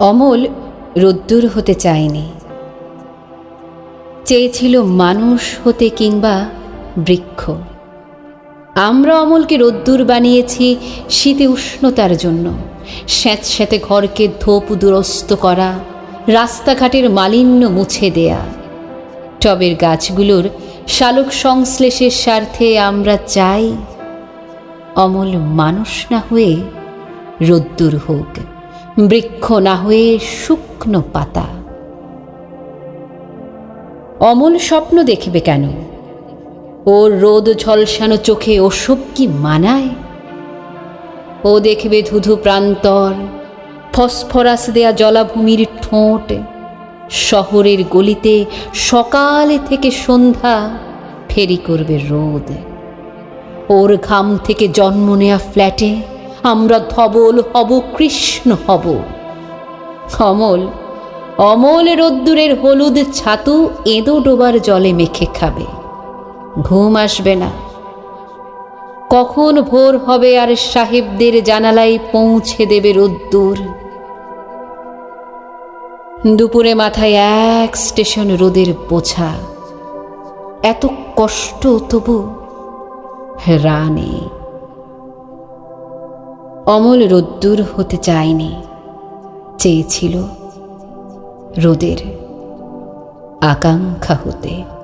অমল রোদ্দুর হতে চায়নি। চেয়েছিল মানুষ হতে কিংবা বৃক্ষ। আমরা অমলকে রোদ্দুর বানিয়েছি শীতে উষ্ণতার জন্য। স্যাঁতস্যাঁতে ঘরকে ধোপ দুরস্ত করা, রাস্তাঘাটের মালিন্য মুছে দেয়া। টবের গাছগুলোর শালক সংশ্লেষের স্বার্থে আমরা চাই অমল মানুষ না হয়ে রোদ্দুর হোক। বৃক্ষ না হয়ে শুকনো পাতা। অমল স্বপ্ন দেখবে কেন? ওর রোদ ঝলসানো চোখে ওসব কি মানায়? ও দেখবে ধুধু প্রান্তর, ফসফরাস দেয়া জলাভূমির ঠোঁট, শহরের গলিতে সকালে থেকে সন্ধ্যা ফেরি করবে রোদ। ওর ঘাম থেকে জন্ম নেয়া ফ্ল্যাটে আমরা ধবল হব, কৃষ্ণ হব। অমল অমল রোদ্দুরের হলুদ ছাতু এঁদো ডোবার জলে মেখে খাবে। ঘুম আসবে না। কখন ভোর হবে আর সাহেবদের জানালায় পৌঁছে দেবে রোদ্দুর? দুপুরে মাথায় এক স্টেশন রোদের বোঝা। এত কষ্ট তবু রানে। অমল রোদ্দুর হতে চায়নি চেয়েছিল রোদের আকাঙ্ক্ষা হতে।